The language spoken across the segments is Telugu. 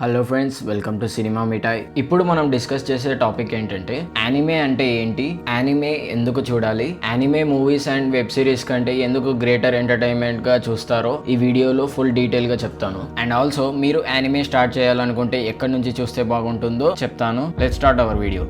Hello friends welcome to cinema Mithai ఇప్పుడు మనం డిస్కస్ చేసే టాపిక్ ఏంటంటే యానిమే అంటే ఏంటి? యానిమే ఎందుకు చూడాలి? Anime movies and web series కంటే ఎందుకు గ్రేటర్ ఎంటర్టైన్మెంట్గా చూస్తారో ఈ వీడియోలో ఫుల్ డీటెయిల్గా చెప్తాను. అండ్ ఆల్సో మీరు యానిమే స్టార్ట్ చేయాలనుకుంటే ఎక్కడి నుంచి చూస్తే బాగుంటుందో చెప్తాను. Let start our video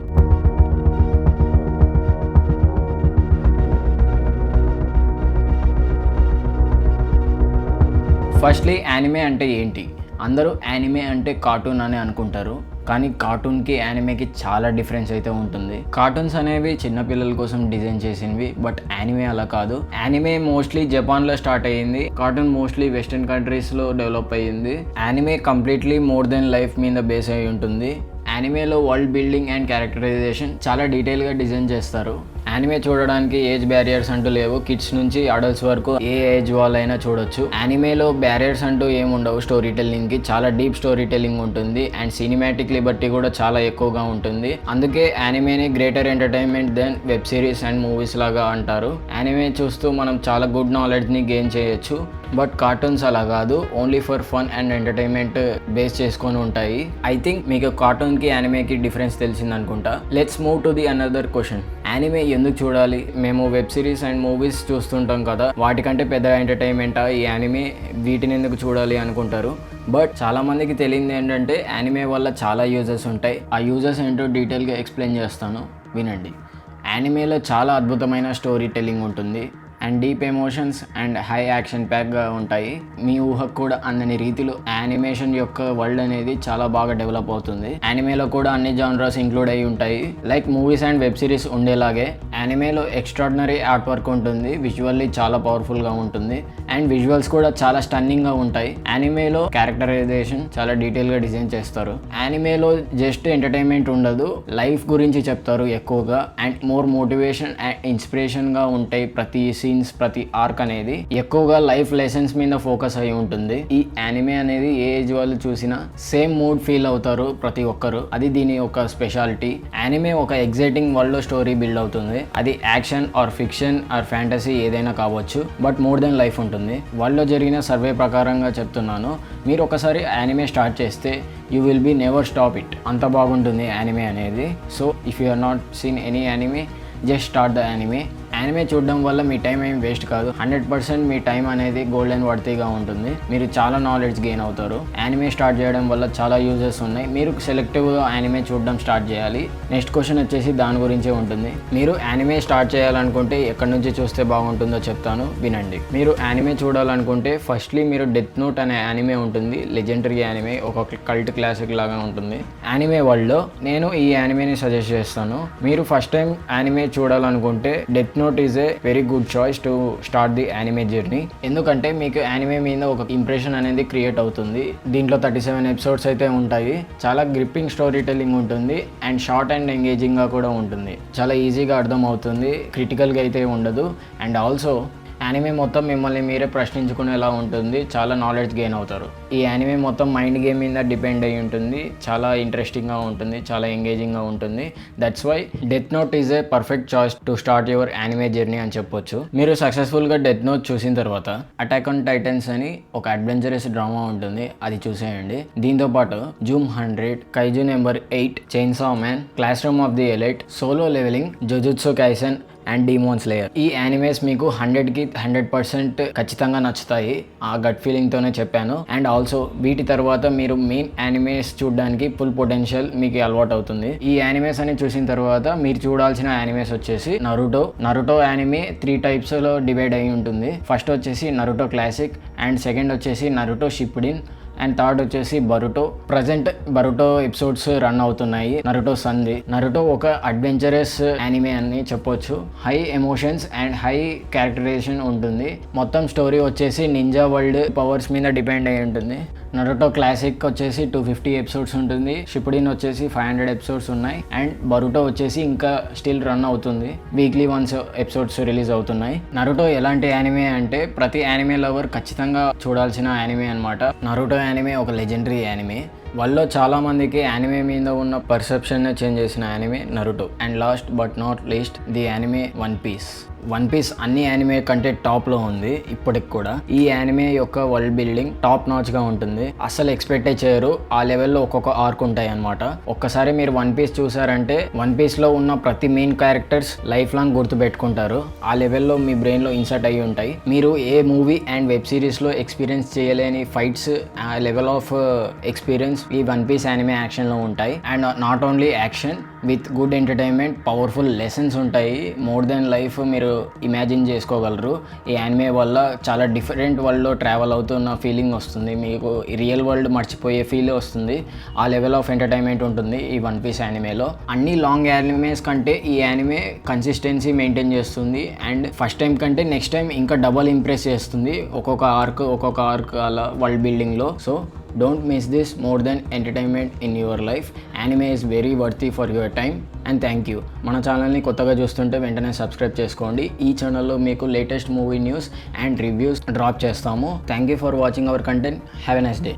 firstly anime అంటే ఏంటి? అందరూ యానిమే అంటే కార్టూన్ అని అనుకుంటారు. కానీ కార్టూన్కి యానిమేకి చాలా డిఫరెన్స్ అయితే ఉంటుంది. కార్టూన్స్ అనేవి చిన్నపిల్లల కోసం డిజైన్ చేసినవి బట్ యానిమే అలా కాదు. యానిమే మోస్ట్లీ జపాన్లో స్టార్ట్ అయ్యింది. కార్టూన్ మోస్ట్లీ వెస్టర్న్ కంట్రీస్లో డెవలప్ అయ్యింది. Anime completely more then life మీద బేస్ అయి ఉంటుంది. యానిమేలో వరల్డ్ బిల్డింగ్ అండ్ క్యారెక్టరైజేషన్ చాలా డీటెయిల్గా డిజైన్ చేస్తారు. యానిమే చూడడానికి ఏజ్ బ్యారియర్స్ అంటూ లేవు. కిడ్స్ నుంచి అడల్ట్స్ వరకు ఏ ఏజ్ వాళ్ళైనా చూడొచ్చు. యానిమేలో బ్యారియర్స్ అంటూ ఏమి ఉండవు స్టోరీ టెల్లింగ్కి. చాలా డీప్ స్టోరీ టెల్లింగ్ ఉంటుంది. అండ్ సినిమాటిక్ లిబర్టీ కూడా చాలా ఎక్కువగా ఉంటుంది. అందుకే యానిమేని greater entertainment than web series and movies లాగా అంటారు. యానిమే చూస్తూ మనం చాలా గుడ్ నాలెడ్జ్ని గెయిన్ చేయొచ్చు. బట్ కార్టూన్స్ అలా కాదు. Only for fun and entertainment base చేసుకొని ఉంటాయి. ఐ థింక్ మీకు కార్టూన్కి యానిమేకి డిఫరెన్స్ తెలిసింది అనుకుంటా let's move to the another question anime ఎందుకు చూడాలి? మేము వెబ్ సిరీస్ అండ్ మూవీస్ చూస్తుంటాం కదా. వాటికంటే పెద్ద ఎంటర్టైన్మెంటా ఈ యానిమే వీటిని ఎందుకు చూడాలి అనుకుంటారు? బట్ చాలా మందికి తెలియంది ఏంటంటే యానిమే వల్ల చాలా యూజెస్ ఉంటాయి. ఆ యూజెస్ ఏంటో డీటెయిల్గా ఎక్స్ప్లెయిన్ చేస్తాను. వినండి. యానిమేలో చాలా అద్భుతమైన స్టోరీ టెల్లింగ్ ఉంటుంది. And deep emotions and high action ప్యాక్గా ఉంటాయి. మీ ఊహకు కూడా అందని రీతిలో యానిమేషన్ యొక్క వరల్డ్ అనేది చాలా బాగా డెవలప్ అవుతుంది. యానిమేలో కూడా అన్ని జానరాస్ ఇంక్లూడ్ అయి ఉంటాయి. Like movies and web series ఉండేలాగే యానిమేలో ఎక్స్ట్రాడినరీ ఆర్ట్ వర్క్ ఉంటుంది. విజువల్లీ చాలా పవర్ఫుల్గా ఉంటుంది. అండ్ విజువల్స్ కూడా చాలా స్టన్నింగ్గా ఉంటాయి. యానిమేలో క్యారెక్టరైజేషన్ చాలా డీటెయిల్గా డిజైన్ చేస్తారు. యానిమేలో జస్ట్ ఎంటర్టైన్మెంట్ ఉండదు. లైఫ్ గురించి చెప్తారు ఎక్కువగా. అండ్ మోర్ మోటివేషన్ అండ్ ఇన్స్పిరేషన్గా ఉంటాయి ప్రతి సీన్స్ ప్రతి ఆర్క్ అనేది. ఎక్కువగా లైఫ్ లెసన్స్ మీద ఫోకస్ అయి ఉంటుంది. ఈ యానిమే అనేది ఏ ఏజ్ వాళ్ళు చూసినా సేమ్ మూడ్ ఫీల్ అవుతారు ప్రతి ఒక్కరు. అది దీని యొక్క స్పెషాలిటీ. యానిమే ఒక ఎగ్జైటింగ్ వరల్డ్ స్టోరీ బిల్డ్ అవుతుంది. అది action or fiction or fantasy ఏదైనా కావచ్చు. బట్ మోర్ దెన్ లైఫ్ ఉంటుంది. వరల్డ్లో జరిగిన సర్వే ప్రకారంగా చెప్తున్నాను. మీరు ఒకసారి యానిమే స్టార్ట్ చేస్తే you will be never stop it అంత బాగుంటుంది యానిమే అనేది. So if you are not seen any anime just start the anime anime చూడడం వల్ల మీ టైం ఏం వేస్ట్ కాదు. హండ్రెడ్ పర్సెంట్ మీ టైం అనేది గోల్డెన్ వర్తీగా ఉంటుంది. మీరు చాలా నాలెడ్జ్ గెయిన్ అవుతారు. యానిమే స్టార్ట్ చేయడం వల్ల చాలా యూజెస్ ఉన్నాయి. మీరు సెలెక్టివ్గా యానిమే చూడడం స్టార్ట్ చేయాలి. నెక్స్ట్ క్వశ్చన్ వచ్చేసి దాని గురించే ఉంటుంది. మీరు యానిమే స్టార్ట్ చేయాలనుకుంటే ఎక్కడి నుంచి చూస్తే బాగుంటుందో చెప్తాను. వినండి. మీరు యానిమే చూడాలనుకుంటే ఫస్ట్లీ మీరు డెత్ నోట్ అనే యానిమే ఉంటుంది. లెజెండరీ యానిమే ఒక కల్ట్ క్లాసిక్ లాగా ఉంటుంది. యానిమే వరల్డ్లో నేను ఈ యానిమేని సజెస్ట్ చేస్తాను. మీరు ఫస్ట్ టైం యానిమే చూడాలనుకుంటే Death Note is a very good choice to start the anime journey ఎందుకంటే మీకు యానిమే మీద ఒక ఇంప్రెషన్ అనేది క్రియేట్ అవుతుంది. దీంట్లో థర్టీ సెవెన్ ఎపిసోడ్స్ అయితే ఉంటాయి. చాలా గ్రిప్పింగ్ స్టోరీ టెల్లింగ్ ఉంటుంది అండ్ షార్ట్ అండ్ ఎంగేజింగ్గా కూడా ఉంటుంది. చాలా ఈజీగా అర్థం అవుతుంది క్రిటికల్గా అయితే ఉండదు. అండ్ ఆల్సో యానిమే మొత్తం మిమ్మల్ని మీరే ప్రశ్నించుకునేలా ఉంటుంది. చాలా నాలెడ్జ్ గెయిన్ అవుతారు. ఈ యానిమే మొత్తం మైండ్ గేమ్ మీద డిపెండ్ అయి ఉంటుంది. చాలా ఇంట్రెస్టింగ్గా ఉంటుంది. చాలా ఎంగేజింగ్గా ఉంటుంది. That's why Death Note is a perfect choice to start your anime journey అని చెప్పొచ్చు. మీరు సక్సెస్ఫుల్గా డెత్ నోట్ చూసిన తర్వాత అటాక్ ఆన్ టైటన్స్ అని ఒక అడ్వెంచరస్ డ్రామా ఉంటుంది. అది చూసేయండి. దీంతో పాటు Zom hundred Kaiju number eight Chainsaw Man Classroom of the Elite Solo Leveling Jujutsu Kaisen and Demon Slayer ఈ యానిమేస్ మీకు హండ్రెడ్కి హండ్రెడ్ పర్సెంట్ ఖచ్చితంగా నచ్చుతాయి. ఆ గట్ ఫీలింగ్తోనే చెప్పాను. అండ్ ఆల్సో వీటి తర్వాత మీరు మెయిన్ యానిమేస్ చూడడానికి ఫుల్ పొటెన్షియల్ మీకు అలవాటు అవుతుంది. ఈ యానిమేస్ అని చూసిన తర్వాత మీరు చూడాల్సిన యానిమేస్ వచ్చేసి నరుటో నరుటో యానిమే త్రీ టైప్స్లో డివైడ్ అయి ఉంటుంది. ఫస్ట్ వచ్చేసి నరుటో క్లాసిక్ అండ్ సెకండ్ వచ్చేసి నరుటో షిప్డిన్ అండ్ థర్డ్ వచ్చేసి Boruto. Present Boruto episodes run అవుతున్నాయి. నరుటో సంధి. నరుటో ఒక అడ్వెంచరస్ యానిమే అని చెప్పొచ్చు. High emotions and high characterization ఉంటుంది. మొత్తం స్టోరీ వచ్చేసి నింజా వరల్డ్ పవర్స్ మీద డిపెండ్ అయి ఉంటుంది. నరుటో క్లాసిక్ వచ్చేసి టూ ఫిఫ్టీ ఎపిసోడ్స్ ఉంటుంది. షిపుడిన్ వచ్చేసి ఫైవ్ హండ్రెడ్ ఎపిసోడ్స్ ఉన్నాయి. అండ్ బరుటో వచ్చేసి ఇంకా స్టిల్ రన్ అవుతుంది. వీక్లీ వన్స్ ఎపిసోడ్స్ రిలీజ్ అవుతున్నాయి. నరుటో ఎలాంటి యానిమే అంటే ప్రతి యానిమే లవర్ ఖచ్చితంగా చూడాల్సిన యానిమే అనమాట నరుటో యానిమే ఒక లెజెండరీ యానిమే వాళ్ళలో చాలామందికి యానిమే మీద ఉన్న పర్సెప్షన్ చేంజ్ చేసిన anime Naruto and last but not least the anime One Piece One Piece అన్ని యానిమే కంటే టాప్లో ఉంది ఇప్పటికి కూడా. ఈ యానిమే యొక్క వరల్డ్ బిల్డింగ్ టాప్ నాచ్గా ఉంటుంది. అసలు ఎక్స్పెక్టే చేయరు. ఆ లెవెల్లో ఒక్కొక్క ఆర్క్ ఉంటాయి అనమాట ఒక్కసారి మీరు వన్ పీస్ చూసారంటే వన్ పీస్లో ఉన్న ప్రతి మెయిన్ క్యారెక్టర్స్ లైఫ్ లాంగ్ గుర్తు పెట్టుకుంటారు. ఆ లెవెల్లో మీ బ్రెయిన్లో ఇన్సర్ట్ అయ్యి ఉంటాయి. మీరు ఏ మూవీ అండ్ వెబ్ సిరీస్లో ఎక్స్పీరియన్స్ చేయలేని ఫైట్స్ ఆ లెవెల్ ఆఫ్ ఎక్స్పీరియన్స్ ఈ వన్ పీస్ యానిమే యాక్షన్లో ఉంటాయి. And not only action with good entertainment powerful lessons ఉంటాయి. మోర్ దెన్ లైఫ్ మీరు ఇమాజిన్ చేసుకోగలరు. ఈ యానిమే వల్ల చాలా డిఫరెంట్ వరల్డ్లో ట్రావెల్ అవుతున్న ఫీలింగ్ వస్తుంది. మీకు రియల్ వరల్డ్ మర్చిపోయే ఫీల్ వస్తుంది. ఆ లెవెల్ ఆఫ్ ఎంటర్టైన్మెంట్ ఉంటుంది ఈ వన్ పీస్ యానిమేలో అన్ని లాంగ్ యానిమేస్ కంటే ఈ యానిమే కన్సిస్టెన్సీ మెయింటైన్ చేస్తుంది. అండ్ ఫస్ట్ టైం కంటే నెక్స్ట్ టైం ఇంకా డబల్ ఇంప్రెస్ చేస్తుంది. ఒక్కొక్క ఆర్క్ ఒక్కొక్క ఆర్క్ అలా వరల్డ్ బిల్డింగ్లో so don't miss this more than entertainment in your life anime is very worthy for your time and thank you మన ఛానల్ని కొత్తగా చూస్తుంటే వెంటనే సబ్స్క్రైబ్ చేసుకోండి. ఈ ఛానల్లో మీకు latest movie news and reviews drop చేస్తాము. Thank you for watching our content have a nice day